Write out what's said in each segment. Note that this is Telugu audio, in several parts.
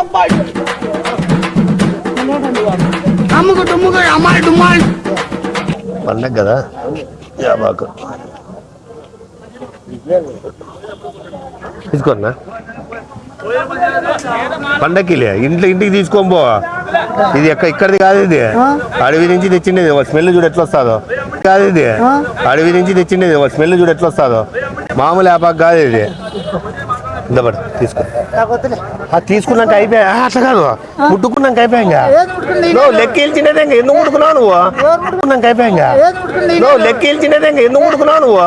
అమ్మాయి. అమ్ముకు డుమ్ముకు అమ్మాయి డుమ్మాయి. పండగ కదా? యాబాకు తీసుకోన్నా? పండక్కిలే ఇంట్లో ఇంటికి తీసుకోని పో ఇది ఎక్క ఇక్కడిది కాదు ఇది. అడవి నుంచి తెచ్చిండేది స్మెల్ చూడు ఎట్లా వస్తుందో కాదు ఇది. అడవి నుంచి తెచ్చిండేది స్మెల్ చూడు ఎట్లా వస్తుందో మామూలు యాపాకు కాదు ఇది. ఇందపడు తీసుకో. ఆ, తీసుకున్నాక అయిపోయా? అట్లా కాదు. ముట్టుకున్నాక అయిపోయా నువ్వు లెక్కిల్చినదే ఇంకా ఎందుకు ముట్టుకున్నావు నువ్వు? ముట్టుకున్నాక అయిపోయా నువ్వు లెక్కిల్చినదే ఇంకా ఎందుకు ముట్టుకున్నావు నువ్వు?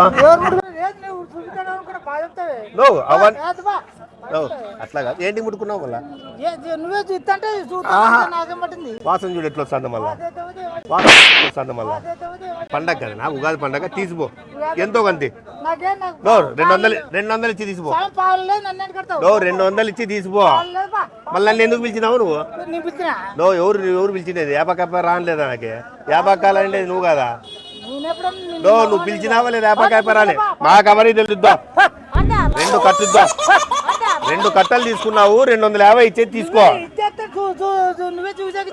నువ్వు? అవన్నీ అట్లా కాదు. ఏంటి ముట్టుకున్నావు మళ్ళా? నువ్వే చూస్తుంటే. నాకేం పట్టింది? వాసన చూడు ఎట్లా వస్తుంది మళ్ళా. వాసన వస్తుంది మళ్ళా. పండగ కదా నా ఉగాది పండగ తీసిపో. ఎంతో నాకేం నాకు నో రెండు వందలు రెండు వందలు ఇచ్చి తీసిపో. రెండు వందలు ఇచ్చి తీసిపో. మళ్ళీ నన్ను ఎందుకు పిలిచినావు నువ్వు? నీ ఎవరు ఎవరు పిలిచినది యాపకాయ రానిలేదా నాకే? యాపకాయలు అంటే నువ్వు కదా. నువ్వు పిలిచినావా లేదా? యాపకాయ రాని మాకు అవన్నీ తెలుద్దాం. రెండు కట్టుద్దాం. రెండు కట్టలు తీసుకున్నావు రెండు వందల యాభై ఇచ్చేది తీసుకో.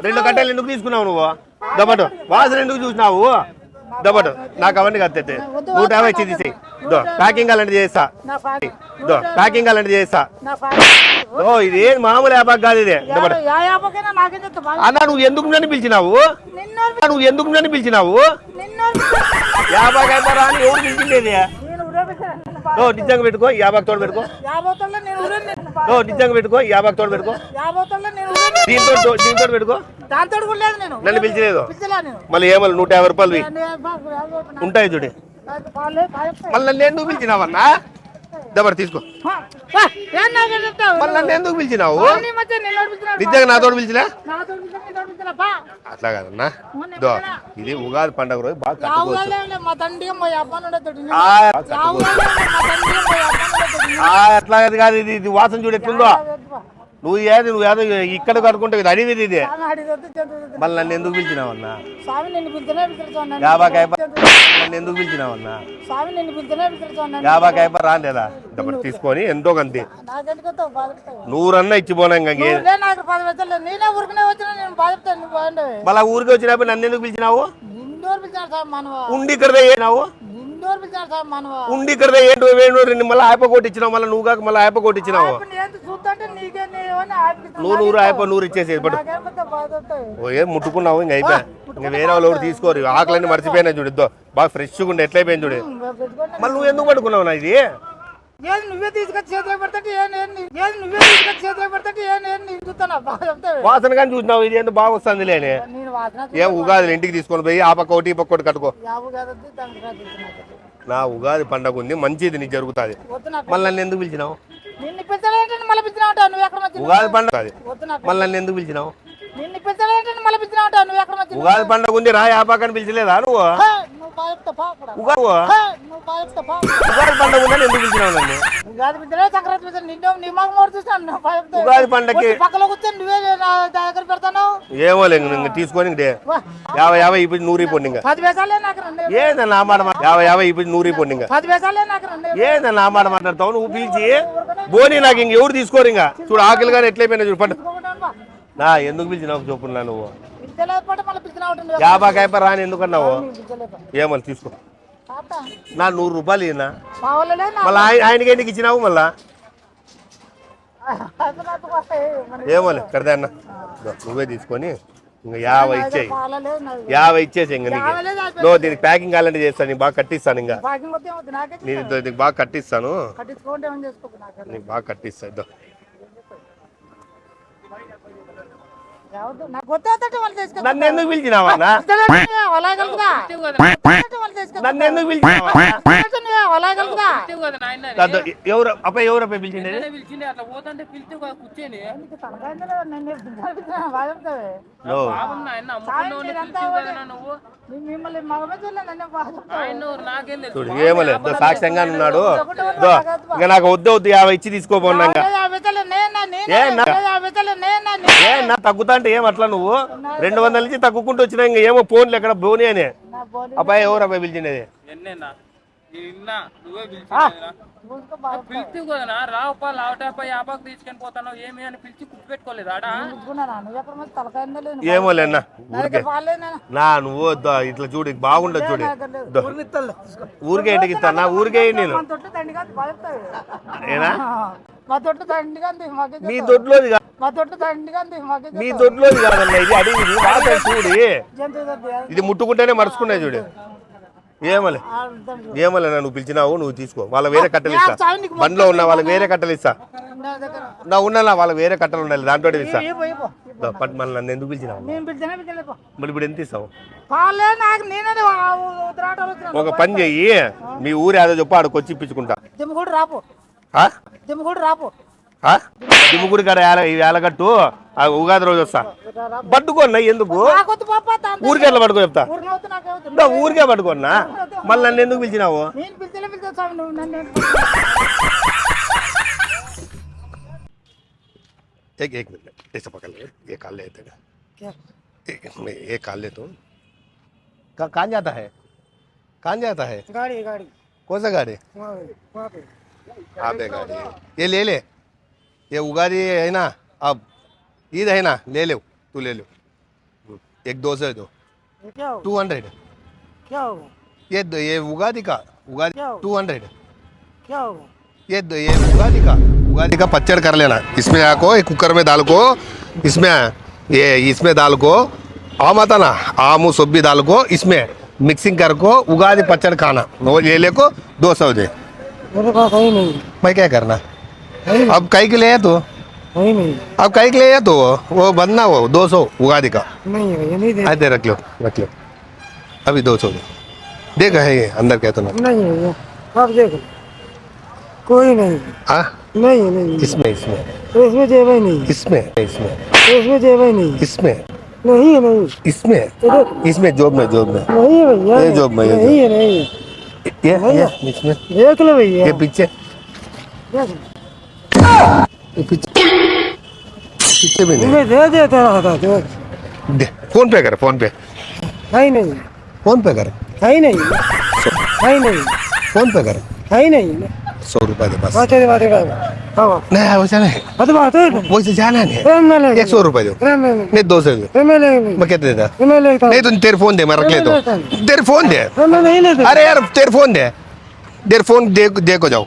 రెండు కట్టలు ఎందుకు తీసుకున్నావు నువ్వు? దబటు వాసన ఎందుకు చూసినావు? దబటు నాకు అవన్నీ కత్తెత్తే నూట యాభై ఇచ్చి తీసేయి దో ప్యాకింగ్ అలాంటి చేస్తా. దో ప్యాకింగ్ అలాంటి చేస్తా. ఓ ఇది ఏం మామూలు యాపక్ కాదు ఇది. బాగా అన్నా నువ్వు ఎందుకు నన్ను పిలిచినావు? నువ్వు ఎందుకు నన్ను పిలిచినావు? యాభై అని ఎవరు పిలిచిండేది? ఓ నిజంగా పెట్టుకో యాభై తోడు పెట్టుకో. నేను ఓ నిజంగా పెట్టుకో యాభై తోడు పెట్టుకో. నేను దీంతో దీంతో పెట్టుకో. నేను. నన్ను పిలిచలేదు. నేను? మళ్ళీ ఏమన్నా నూట యాభై రూపాయలు నేను ఉంటాయి చూడు. మళ్ళీ నన్ను ఎందుకు పిలిచినావన్నా? దబర్ తీసుకో. మళ్ళీ నన్ను ఎందుకు పిలిచినావు. నిజంగా నాతో పిలిచినా. అట్లా కాదన్నా. దో ఇది ఉగాది పండుగ రోజు బాగా కట్టుకోవచ్చు. అట్లా కాదు ఇది వాసన చూడు ఎట్లుందో. నువ్వు ఏది నువ్వు ఏదో ఇక్కడ కట్టుకుంటావు ఇది అడివిది ఇది. మళ్ళీ నన్ను ఎందుకు పిలిచినావన్నా యాభై నన్ను ఎందుకు పిలిచినావన్నా యాభై కాయప రాలేదా దబర్ తీసుకొని ఎంతో కంది నూరన్నా ఇచ్చిపోనా ఇంకా మళ్ళా ఊరికి వచ్చినప్పుడు నన్ను ఎందుకు పిలిచినావు? ఉండి ఇక్కడదే ఏనావు? ఉండి ఇక్కడదే ఏంటో వేణు రెండు మళ్ళీ ఆయప కొట్టించినావు మళ్ళీ నువ్వు కాక మళ్ళీ ఆయప కొట్టించినావు. నువ్వు నూరు ఆయప నూరు ఇచ్చేసేది ఓ ఏం ముట్టుకున్నావు? ఇంక అయిపోయా. ఇంక వేరే వాళ్ళు ఎవరు తీసుకోరు. ఆకలన్నీ మర్చిపోయినా చూడు బాగా ఫ్రెష్గా ఉండే ఎట్లయిపోయింది చూడు. మళ్ళీ నువ్వు ఎందుకు పట్టుకున్నావు నా ఇది? ఏది నువ్వే తీసుకొచ్చి చేతిలో పెడతాంటే ఏ ఏది? నువ్వే తీసుకొచ్చి చేతిలో పెడతాంటే ఏ నేను నీకు చూస్తాను బాగా చెప్తావు వాసన కానీ చూసినావు ఇది ఎంత బాగా వస్తుంది లేని. నేను వాసన ఏం ఉగాది ఇంటికి తీసుకొని పోయి ఆ పక్క ఒకటి ఈ పక్క ఒకటి కట్టుకో. యాభై దానికి. నా ఉగాది పండగ ఉంది మంచిది నీకు జరుగుతుంది. వద్దు నాకు. మళ్ళీ నన్ను ఎందుకు పిలిచినావు? నిన్ను మళ్ళీ పిలిచినా ఉంటావు నువ్వు ఎక్కడ మధ్య ఉగాది పండగ మళ్ళీ నన్ను ఎందుకు పిలిచినావు? నిన్ను పిలిచలేంటే మళ్ళీ పిలిచినా ఉంటావు నువ్వు ఎక్కడ మధ్య ఉగాది పండగ ఉంది రా ఆ పక్కన పిలిచలేదా నువ్వు? హే, నువ్వు బాగా చెప్తావు పా అక్కడ. ఉగాది హే, నువ్వు బాగా చెప్తావు పా ఉగాది పండగ ఉందని ఎందుకు పిలిచినావు నన్ను? ఉగాది పిలిచలే సంక్రాంతి పిలిచలే నిన్ను నీ మాకు మోడు చూస్తాను నువ్వు బాగా చెప్తావు. ఉగాది పండగకి వచ్చి పక్కలో కూర్చొని నువ్వే నా దగ్గర పెడతాను ఏమో లేదు ఇంక తీసుకొని ఇంక. యాభై యాభై ఇప్పుడు నూరు ఇవ్వండి ఇంకా పది వేసాలే నాకు రెండు. ఏందన్న నా మాట మా- యాభై యాభై ఇప్పుడు నూరు ఇవ్వండి ఇంకా పది వేసాలే నాకు రెండు. ఏందన్న నా మాట మాట్లాడతావు? నువ్వు పిలిచి బోని నాకు ఇంక ఎవరు తీసుకోరు ఇంకా? చూడు ఆకలి కానీ ఎట్లయిపోయినా చూడు బా. నా ఎందుకు పిలిచినావు చెప్పున్నా నువ్వు? యాభై కాయప రాని ఎందుకన్నావు? ఏమని తీసుకో. నా నూరు రూపాయలు ఇన్నా మా వాళ్ళలే నా మళ్ళీ ఆయన ఆయనకి ఎందుకు ఇచ్చినావు మళ్ళా? ఏమోలే కడదా అన్న. నువ్వే తీసుకొని ఇంకా యాభై ఇచ్చేయి. యాభై ఇచ్చేసి ఇంకా నీకు. నువ్వు దీనికి ప్యాకింగ్ కావాలంటే చేస్తాను నీకు బాగా కట్టిస్తాను ఇంకా. నేను ఇదో నీకు బాగా కట్టిస్తాను. నీకు బాగా కట్టిస్తా నన్ను ఎందుకు పిలిచినావా అన్న? అలా కలుగుదా వాళ్ళు తీసుకెళ్తా నన్ను ఎందుకు పిలిచినావా అలా కలుగుదా అదో, ఎవరు అబ్బాయి ఎవరు అబ్బాయి పిలిచిండేది పిలిచింది అట్లా పోతుంటే పిలిచి కూర్చొని. ఓ, బాగున్నా ఆయన అమ్ముకున్నావు పిలిచి కదా నువ్వు. మిమ్మల్ని మగమే చూడలే నన్ను బాగా ఆయన నాకేం తెలుసు. చూడు ఏమోలే సాక్ష్యంగా ఉన్నాడు. ఇంకా నాకు వద్దు వద్దు యాభై ఇచ్చి తీసుకోపోన్నా ఇంకా యాభై తల నేనా ఏ నా- నేనా యాభై తల నేనా ఏ నా తగ్గుతా అంటే ఏం అట్లా నువ్వు? రెండు వందల నుంచి తగ్గుకుంటూ వచ్చినా ఇంకా ఏమో ఫోన్లు ఎక్కడ బోని అని. అబ్బాయి ఎవరు అబ్బాయి పిలిచిండేది? ఏమి లేనా ఊరికే. నా నువ్వు ఇట్లా చూడు బాగుండదు చూడు. ఊరికే ఇంటికి ఇస్తాను ఊరికే నేను. మా దొడ్లోది కాదు. మా తొట్టు దండిగా ఉంది మాకే మీ దొడ్లోది కాదన్న ఇది అడిగి చూడు. ఇది ముట్టుకుంటేనే మరుచుకున్నాయి చూడు. ఏమలే. ఏమలే నువ్వు పిలిచినావు నువ్వు తీసుకో. వాళ్ళ వేరే కట్టెలు ఇస్తా. బండిలో ఉన్న వాళ్ళకి వేరే కట్టెలు ఇస్తా. నా ఉన్నా వాళ్ళకి వేరే కట్టెలు ఉండాలి దాంట్లో ఇస్తా. పట్టు మళ్ళీ నన్ను ఎందుకు పిలిచినావు? మరి ఇప్పుడు ఎంత ఇస్తావు? ఒక పని చెయ్యి మీ ఊరి ఏదో చెప్పు ఆడకు వచ్చి ఇప్పించుకుంటా. రాపు. రాపు? దిమ్ముగుడి కాడ ఏల ఈ వేలగట్టు ఆ ఉగాది రోజు వస్తా పట్టుకోన్నా ఎందుకు నాకొద్దు పాప తాత. ఊరికి ఎట్లా పట్టుకో చెప్తా ఊరిని అవుతు నాకేవుతు. దా, ఊరికే పట్టుకోన్నా మళ్ళీ నన్ను ఎందుకు పిలిచినావు నేను పిలిచలే పిలిచా స్వామి నువ్వు నన్ను एक एक मिनट ऐसे पकड़ ले ये काल ले तेरा क्या? एक मैं ये काल ले तो कहाँ कहाँ जाता है कहाँ जाता है गाड़ी गाड़ी कौन सा गाड़ी वहाँ वहाँ पे आप है गाड़ी ये ले ले ये उगादी है ना अब ईद है ना ले लो तू ले लो एक दो सौ दो। क्या टू हंड्रेड क्या होगा ये दो- ये उगादी का उगादी टू हंड्रेड क्या होगा ये दो- ये उगादी का उगादी का पच्चड़ कर लेना। इसमें आको एक कुकर में डाल को इसमें ये इसमें डाल को आम आता ना आम सब्ज़ी डाल को इसमें मिक्सिंग कर को उगा उगादी पच्चड़ खाना। वो ये ले को दो सौ दे। मेरे पास नहीं। मैं क्या करना? अब कई के लिए है तो? नहीं अब कई के लिए है तो वो? बनना वो दो सौ उगादी का। नहीं है ये नहीं दे रख लो रख लो। अभी दो सौ देखा है ये अंदर क्या तो ना। नहीं है ये आप देख लो। कोई नहीं हाँ। नहीं नहीं इसमें इसमें। इसमें जेब ही नहीं इसमें इसमें। इसमें जेब ही नहीं इसमें। नहीं है नहीं इसमें इसमें जॉब में जॉब में। नहीं है भैया ये जॉब में, नहीं नहीं है। ये ये इसमें देख लो भैया। ये पीछे। देख लो। पीछे भी नहीं दे दे थोड़ा सा दे फ़ोन पे कर फ़ोन पे। नहीं नहीं। फ़ोन पे कर। नहीं। नहीं नहीं नहीं। फ़ोन पे कर। नहीं नहीं। सौ रुपये दे बस। बातें बातें। नहीं वो जाना है। बात बात वो से जाना है। एक सौ रुपये दो। नहीं दो सौ दो। मैं कितने देता नहीं तुम तेरे फ़ोन दे मैं रख लेता हूँ। तेरे फ़ोन दे। अरे यार तेरे फ़ोन दे। तेरे फ़ोन दे देखो जाओ।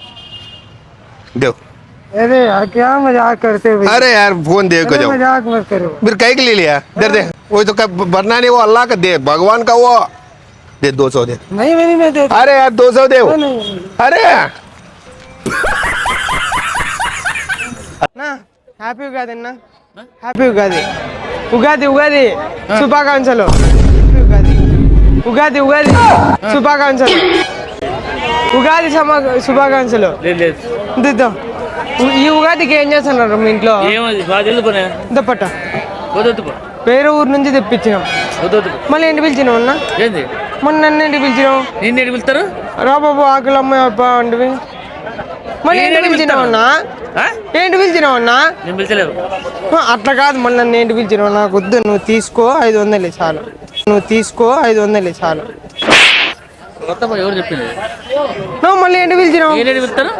देखो अरे यार क्या मजाक करते हो भैया? अरे यार फोन दे को अरे जाओ मजाक मत करो फिर कहीं के लिए लिया दे दे वो तो कब भरना नहीं वो अल्लाह का दे भगवान का वो दे दो सौ दे नहीं मेरी मैं देता अरे यार दो सौ दे वो। नहीं, नहीं अरे అన్నా హ్యాపీ ఉగాది అన్న హ్యాపీ ఉగాది ఉగాది ఉగాది శుభాకాంక్షలు హ్యాపీ ఉగాది ఉగాది ఉగాది శుభాకాంక్షలు ఉగాది సమా శుభాకాంక్షలు లేదు లేదు దిద్దో ఈ ఉగాదికి ఏం చేస్తున్నారు మీ ఇంట్లో? ఏమది బాగా తెలుపునే దప్పట. వద్దొద్దు వేరే ఊరు నుంచి తెప్పించినాం. మళ్ళీ ఏంటి పిలిచినావు అన్న? ఏంది? మొన్న నన్ను ఏంటి పిలిచినావు? నిన్ను పిలుస్తారు? రా బాబు ఆకులు అమ్మాయి అబ్బా అంటివి. మళ్ళీ ఏంటి నేనేంటి పిలిచినావు అన్నా? ఏంటి పిలిచినావు అన్నా? నేను పిలిచలేదు. అట్లా కాదు మళ్ళీ నన్ను ఏంటి పిలిచినావు నాకు వద్దు నువ్వు తీసుకో ఐదు వందలు చాలు. నువ్వు తీసుకో ఐదు వందలు చాలు. ఎవరు చెప్పింది? నువ్వు మళ్ళీ ఏంటి పిలిచినావు? ఎటు పిలుస్తారు?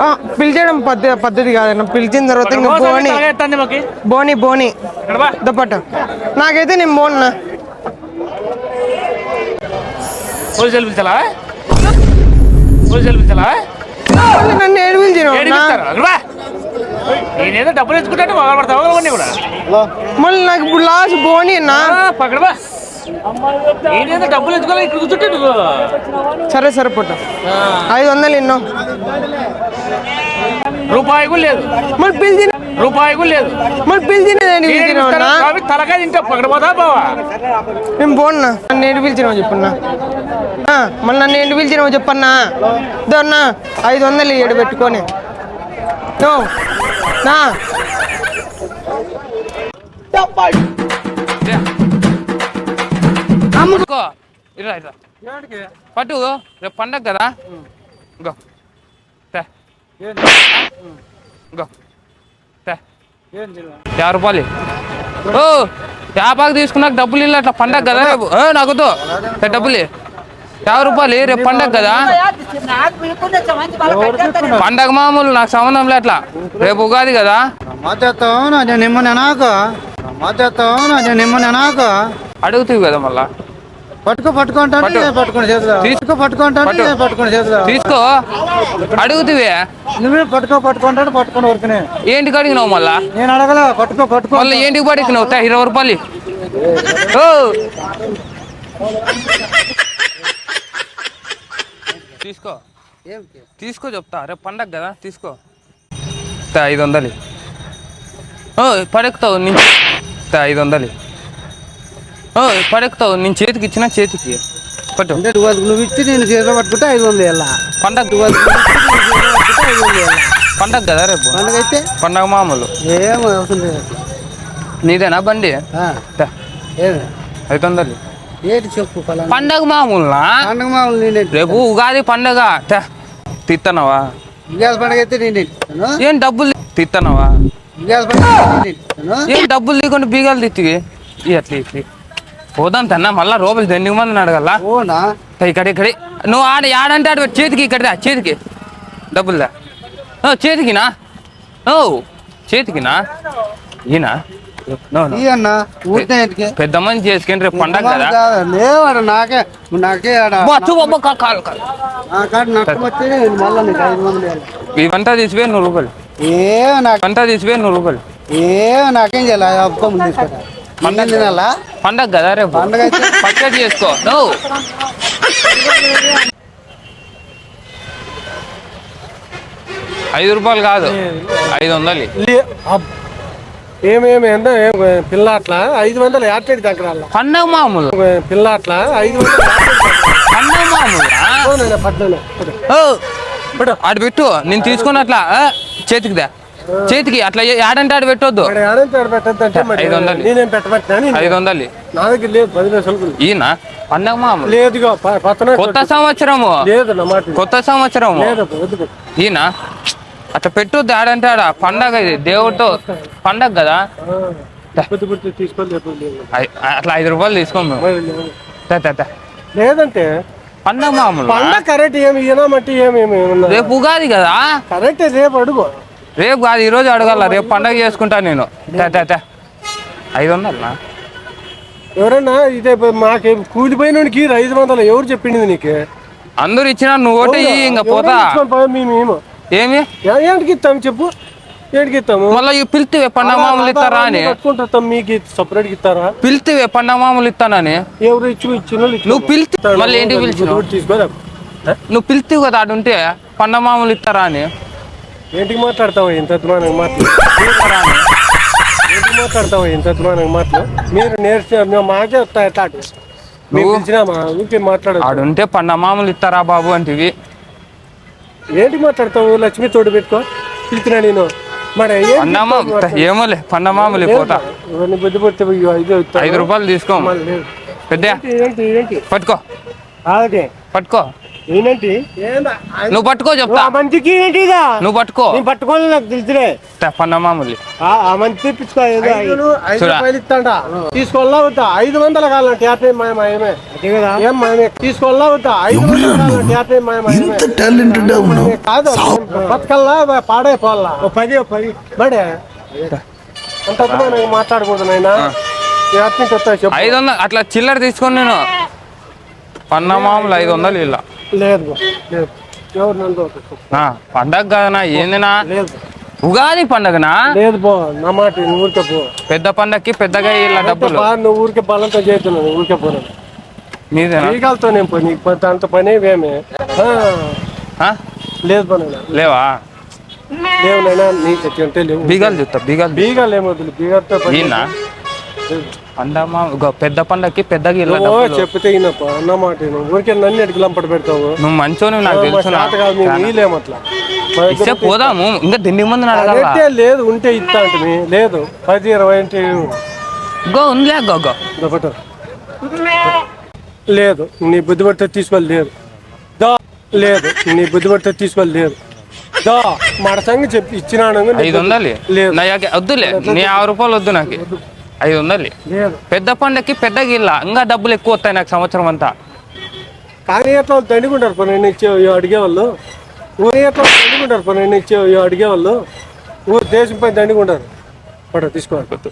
ఆ, పిలిచడం పద్ధతి పద్ధతి కాదన్న పిలిచిన తర్వాత ఇంకా బోని బోని బోని. ఇక్కడ బా. దప్పట నాకైతే నేను బోన్నా పోలీసులు పిలిచాలా? పోలీసులు పిలిచాలా? నన్ను. నేనేదో డబ్బులు మళ్ళీ నాకు ఇప్పుడు లాస్ట్ బోని అన్నా. ఆ, పక్కడ డబ్బులు తెచ్చుకోవాలి ఇక్కడ కూర్చుంటే నువ్వు. సరే సరే పుట్ట ఆ, ఐదు వందలు ఎన్నో రూపాయి కూడా లేదు. పిలిచిన రూపాయి కూడా లేదు. మళ్ళీ పిలిచినది ఏంటి నేనేం పిలిచినావు ఇస్తాను? అన్నా? స్వామి తలకాయ తింటా పక్కడపోతా బావా? నేను పోన్నా. నన్ను ఏంటి పిలిచినావు చెప్పన్నా ఆ, మళ్ళీ నన్ను ఏంటి పిలిచినావు చెప్పన్నా దోన్నా ఐదు వందలు ఏడు పెట్టుకొని. నో. నా అమ్ముకో ఇరా ఇరా పట్టు రేపు పండగ కదా. ఇంకో తే. యాభై రూపాయలు. ఓ యాపాకు తీసుకున్నాక డబ్బులు ఇల్లు అట్లా పండగ కదా రేపు. ఏ, నాకు వద్దు. తే, డబ్బులు. యాభై రూపాయలు రేపు పండగ కదా. పండగ మామూలు నాకు సంబంధం లేట్లా రేపు ఉగాది కదా. నిమ్మనే నాకు మాట్లాడతావు నా నిమ్మనే నాకు అడుగుతావు కదా మళ్ళా. పట్టుకో పట్టుకుంటాను పట్టు. పట్టుకుని చేతులు. తీసుకో. పట్టుకో పట్టుకుంటాను పట్టు. పట్టుకుని చేతులు. తీసుకో. అడుగుతావే. నువ్వే పట్టుకో పట్టుకుంటాడు పట్టుకుని వరకునే ఏంటికి అడిగినావు మళ్ళా? నేను అడగల పట్టుకో పట్టుకో మళ్ళీ ఏంటికి పడికినావు? ఇరవై రూపాయలు ఓ. తీసుకో. తీసుకో చెప్తా. రేపు పండగ కదా తీసుకో. ఐదు వందలు ఓ పడెక్కుతావు నుంచి. ఐదు వందలు పడెక్కుతావు. నేను చేతికి ఇచ్చిన చేతికి. పట్టు. అంటే నువ్వు నువ్వు ఇచ్చి నేను చేతిలో పట్టుకుంటే ఐదు వందలు వెళ్ళా పండగ. ఐదు వందలు వెళ్ళా పండగ కదా రేపు? పండుగ అయితే? పండగ మామూలు. ఏం అవసరం లేదు. నీదేనా బండి? ఏమి ఐదు వందలు. ఏంటి చెప్పు పండగ మామూలునా పండుగ మామూలు నేనేంటి రేపు ఉగాది పండగ. తిత్తనవా? గ్యాస్ పండుగ అయితే నేనేంటి ఏం డబ్బులు తిత్తనవా? పండుగ ఏం డబ్బులు లేకుండా బీగాలు తిత్తివి? ఎట్లా ఇట్లా. పోదాం తన్నా మళ్ళా రూపాయలు ఎన్ని మందిని అడగల్లా ఓనా ఇక్కడ ఇక్కడ నువ్వు ఆడ ఆడంటే ఆడ. చేతికి ఇక్కడదా? చేతికి. డబ్బులుదా? ఓ చేతికినా? ఓ చేతికినా? ఈయన? No, no. ఈ అన్న ఊరికే ఇంటికి? పెద్ద మంది చేసుకుని రేపు పండగ కదా? లేవాడు నాకే నాకే ఇవంతా తీసిపోయి నూరు రూపాయలు. ఏం నాకు ఇవంతా తీసిపోయి నూరు రూపాయలు. ఏం నాకేం చేయాలి? అబ్బా ముందు తీసుకుంటా. పండుగ తినాలా పండగ కదా రేపు. పండగ పచ్చడి చేసుకో. నువ్వు ఐదు రూపాయలు కాదు. ఐదు వందలు. ఏమేమి ఎంత పిల్ల అట్లా ఐదు వందలు యాటెడ్ దగ్గర. పండగ మామూలు. పిల్ల అట్లా ఐదు వందలు పండగ మామూలు. ఆడు పెట్టు. నేను తీసుకుని అట్లా ఆ, చేతికిదా చేతికి అట్లా ఆడంటే ఆడు పెట్టొద్దు. ఐదు వందలు. ఐదు వందలు. నా దగ్గర లేదు పది ఈయన? పండగ మామూలు లేదుగా కొత్త సంవత్సరము. లేదు కొత్త సంవత్సరము. ఈయన? అట్లా పెట్టొద్దు ఆడంటే ఆడ పండగ ఇది దేవుడితో పండగ కదా? అట్లా ఐదు రూపాయలు తీసుకోము. లేదంటే పండగ మామూలు పండ కరెక్ట్ ఏమి ఈయనమట్టి ఏమి రేపు ఉగాది కదా? కరెక్ట్ రేపు అడుగు. రేపు కాదు ఈ రోజు అడగాల రేపు పండగ చేసుకుంటా నేను. ఐదు వందలనా? ఎవరన్నా ఇదే మాకే కూలిపోయినోడికి ఐదు వందలు ఎవరు చెప్పింది నీకు? అందరు ఇచ్చినా నువ్వు ఒకటే ఇంకా పోతా? ఏమి. ఏంటికి ఇస్తాము చెప్పు? ఏంటికి ఇస్తాము మళ్ళీ ఇవి పిలితివే పండగ మామూలు ఇస్తారా అని? కట్టుకుంటాం మీకు సపరేట్ ఇస్తారా? పిలితివే పండగ మామూలు ఇస్తానని ఎవరు ఇచ్చి ఇచ్చిన నువ్వు పిలిచి మళ్ళీ ఏంటి తీసుకోదా నువ్వు పిలితివి కదా ఉంటే పండగ మామూలు ఇస్తారా అని? ఏంటికి మాట్లాడతావు? ఇంత అద్మానం మాటలు. ఏంటికి మాట్లాడతావు? ఇంత అద్మానం మాటలు మీరు నేర్చిన మాకే వస్తాయి అట్లా మీరు నువ్వు- పిలిచినా మా ఊరికే మాట్లాడదు ఆడు ఉంటే పండగ మామూలు ఇస్తారా బాబు అంటివి? ఏంటి మాట్లాడతావు? లక్ష్మి తోడు పెట్టుకో. పిలిచినా నేను. మరి ఏమోలే పండగ మామూలు పోతా. బుద్ధి పడితే? ఐదు రూపాయలు తీసుకో. పెద్ద పట్టుకో. పట్టుకో. ఏంటి ఏందా? నువ్వు పట్టుకో చెప్తా. ఆ మంచికి ఏంటిగా నువ్వు పట్టుకో. నేను పట్టుకోవాలి నాకు తెలుసులే తే, పండగ మామూలు. ఆ ఆ మంచి తెప్పించుకో ఏదో ఐదు. రూపాయలు ఇస్తాంట తీసుకోవాలా వద్దా? ఐదు వందలు కావాలంటే యాభై మాయ మాయమే ఏం మాయమే? తీసుకోవాలా వద్దా? ఐదు వందలు కావాలంటే యాభై మాయమే కాదు బతకల్లా? పాడైపోవాలా ఓ పది ఓ పది. బడే. అంత మాట్లాడకూడదు నాయనా. ఐదు వందలు అట్లా చిల్లర తీసుకొని నేను. పండగ మామూలు ఐదు వందలు ఇలా లేదు బా, పండగ కదనా ఏందినా? ఉగాది పండగనా? లేదు పో నా మాట ఊరికే పో. పెద్ద పండగకి పెద్దగా ఇలా డబ్బులు. బా, నువ్వు ఊరికే బలంతో చేస్తున్నావు ఊరికే పోను నీదేనా ఈగలతో నేను నీకు పెద్ద అంత పని ఏమే? లేదు పని లేవా? లేవు నైనా నీ తెచ్చి అంటే లేవు. బీగాలు చూస్తా బీగాలు బీగాలు ఏమొద్దు బీగాలతో పని ఈయన పండగ మా ఇగో పెద్ద పండగకి పెద్దగా ఇలా డబ్బులు. చెప్తే ఈయనప్ప అన్న మాట నువ్వు ఊరికే నన్ను ఎడికి లంపట పెడతావు? నువ్వు మంచోని నాకు మా తెలుసు చేత కాదు మేము నీలేము అట్లా? మా దగ్గర ఇస్తే పోదాము. ఇంకా దిండి మంది అడగాల లేదు ఉంటే ఇస్తా అంటే లేదు పది ఇరవై అంటే గో ఉందిలే గో గో. లేదు నీ బుద్ధి పడితే తీసుకోవాలి లేదు. దా లేదు నీ బుద్ధి పడితే తీసుకోవాలి లేదు. దా మాట సంగతి చెప్పి ఇచ్చినాను ఐదు వందలు? లేదు. నా యాకే- వద్దులే. నీ యాభై రూపాయలు వద్దు నాకు. ఐదు వందలు పెద్ద పండగకి పెద్దగా ఇల్లా ఇంకా డబ్బులు ఎక్కువ వస్తాయి నాకు సంవత్సరం అంతా. కానీ ఎట్లా వాళ్ళు దండుకుంటారు? పని ఎన్ని ఇచ్చే అడిగేవాళ్ళు ఊరి ఎట్లా వాళ్ళు దండుకుంటారు? పని ఎన్ని ఇచ్చే అడిగేవాళ్ళు ఊరు దేశం పై దండుకుంటారు. పడ తీసుకోవాలి.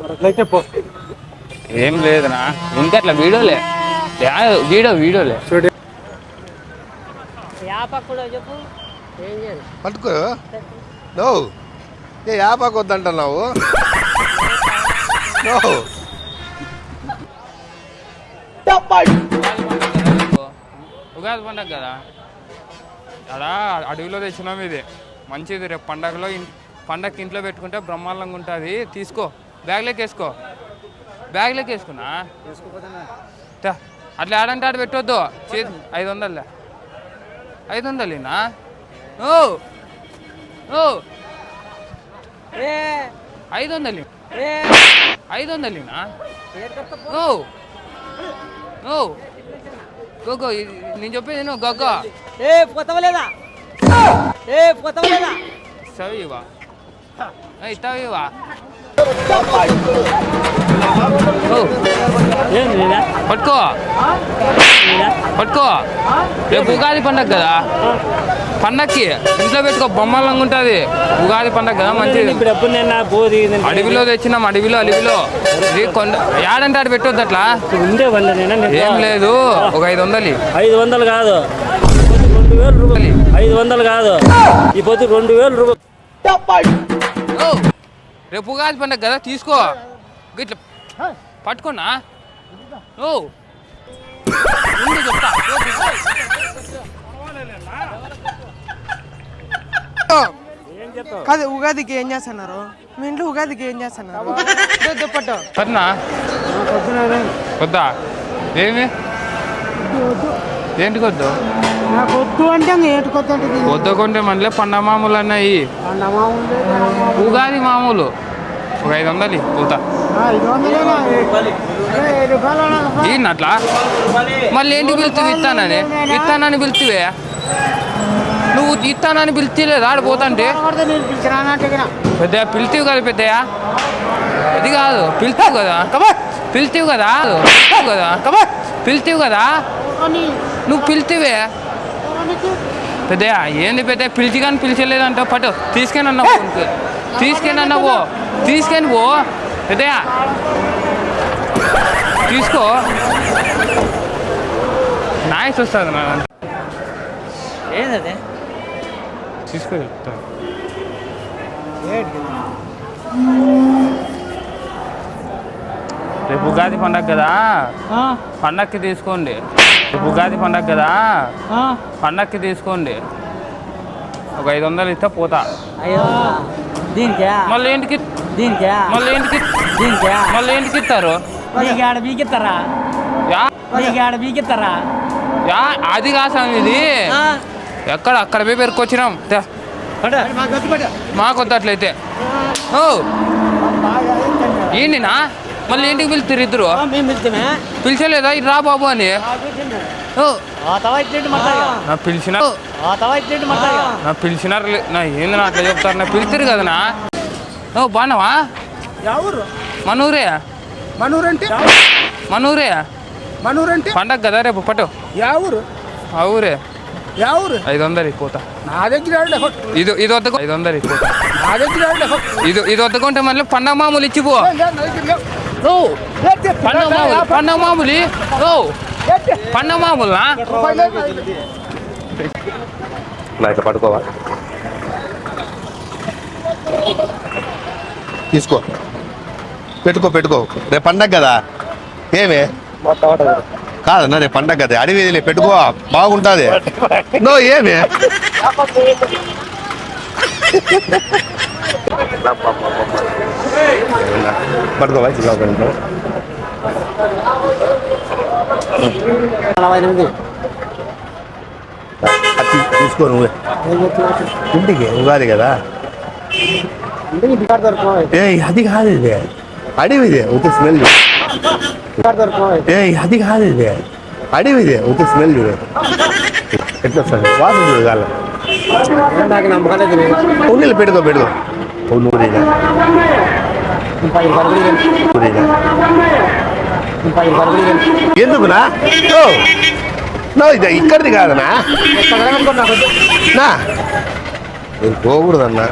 మరి అట్లయితే పో. ఏం లేదునా? ఇంకట్లా వీడియోలే. Yeah- video వీడియోలే. చూడు. పట్టుకో. నో. ఏ యాపాకు వద్దంటున్నావు? ఉగాది పండగ కదా? అలా అడవిలో తెచ్చినాం ఇది. మంచిది రేపు పండగలో పండగకి ఇంట్లో పెట్టుకుంటే బ్రహ్మాండంగా ఉంటుంది. తీసుకో. బ్యాగ్లోకి వేసుకో. బ్యాగ్లోకి వేసుకున్నా? అట్లా ఆడంటే ఆడ పెట్టొద్దు. చేతి ఐదు వందలే. ఐదు వందలేనా? ఓ. ఓ. ఐదు వందలు ఐదు వందలేనా ఓ ఓ గోగో ఇది- నేను చెప్పేది నువ్వు గోగో ఏ పోతావలేదా ఏ పోతావలేదా ఇస్తావు ఇవా ఇస్తావు ఇవా పట్టుకో పట్టుకో రేపు ఉగాది పండగ కదా పండక్కి ఇంట్లో పెట్టుకో బొమ్మలంగా ఉంటుంది. ఉగాది పండగ కదా మంచిది. ఇప్పుడు ఎప్పుడు నేను అడవిలో తెచ్చినాం అడవిలో అడవిలో ఇది కొండ యాడంటే ఆడ పెట్టొద్దు అట్లా ఉండే ఏం లేదు ఒక ఐదు వందలు ఐదు వందలు కాదు. రెండు వేలు రూపాయలు ఐదు వందలు కాదు. ఈ పొద్దు రెండు వేలు రూపాయలు రేపు ఉగాది పండగ కదా తీసుకో. ఇట్లా పట్టుకోనా? ఓ. చెప్తా. కాదు ఉగాదికి ఏం చేస్తున్నారు? మీ ఇంట్లో ఉగాదికి ఏం చేస్తున్నారు? దుప్పట్టు. వద్దా? ఏమి ఏంటికి వద్దు నాకు వద్దు అంటే ఏటుకొద్దంటే వద్దుకుంటే మళ్ళీ పండ మామూలు అన్నాయి. ఉగాది మామూలు. ఒక ఐదు వందలు పోతా. ఏంటి అట్లా మళ్ళీ ఏంటి పిలుస్తుంది ఇస్తానని ఇస్తానని పిలుస్తువే నువ్వు తీస్తానని పిలిచేలేదు ఆడిపోతాంటే పెద్ద కదా పిలిచివు కదా పెద్దయ్య. అది కాదు పిలుస్తావు కదా. పిలిచివు కదా పిలుస్తావు కదా. పిలిచివు కదా. నువ్వు పిలిచివే పెద్దయ్య ఏంది పెద్ద పిలిచి కానీ పిలిచలేదంట పట్టు తీసుకొని అన్నావు తీసుకొని పో. తీసుకొని పో. పెద్దయ్య. తీసుకో. నాయస్ వస్తుంది నా ఏంటది తీసుకో చెప్తా రేపు ఉగాది పండగ కదా? పండక్కి తీసుకోండి. రేపు ఉగాది పండగ కదా? పండక్కి తీసుకోండి. ఒక ఐదు వందలు ఇస్తే పోతా. అయ్యో దీనికే? మళ్ళీ ఏంటికి? దీనికే? మళ్ళీ ఏంటికి? దీనికే? మళ్ళీ ఏంటికి ఇస్తారు? నీకు ఆడ బీకిస్తారా? యా. నీకు ఆడ బీకిస్తారా? యా అది స్వామి ఇది. ఎక్కడ? అక్కడ పోయి పెరుకొచ్చినాం. తే. మాకు వద్దట్లయితే. ఓ. ఏంటినా మళ్ళీ ఇంటికి పిలుస్తారు ఇద్దరు? పిలిచలేదా? ఇది రా బాబు అని. నా పిలిచిన నా పిలిచినారు లే- నా ఏంది నా అట్లా చెప్తారు? నా పిలిచారు కదనా ఓ బాగున్నావా? ఎవరు? మనూరే? మనూరు అంటే మనూరే? మనూరు అంటే పండగ కదా రేపు పట్టు. ఎవరు? ఆ ఊరే. ఎవరు ఐదు వందలు పోతా నా దగ్గర ఎవరులే హొట్. ఇది ఇది వద్దకు ఐదు వందలు పోతా నా దగ్గర ఎవరులే హొట్. ఇది ఇది వద్దకుంటే మళ్ళీ పండగ మామూలు ఇచ్చిపో? పండగ మామూలు పండగ మామూలు ఓ? పండగ. నా ఇట్లా పట్టుకోవా తీసుకో పెట్టుకో పెట్టుకో రేపు పండగ కదా ఏమే కాదన్నా రేపు పండగ కదా అడివి పెట్టుకో బాగుంటుంది. నో ఏమే? తీసుకో నువ్వే. ఇంటికి ఉగాది కదా. ఏ అది కాదు ఇది. అడివిది ఉత్త స్మెల్ ఏ అది కాదు ఇది అడివిది ఉత్త స్మెల్ చూడు ఎట్లా వస్తుంది వాసన చూడు కాళ్ళ నాకు నమ్మకాలేదు ఉన్నీళ్ళు పెట్టుకో పెట్టుకో నూరిగా నూరిగా ఎందుకునా ఓ, నా ఇది ఇక్కడిది కాదనా నా నేను పోకూడదన్నా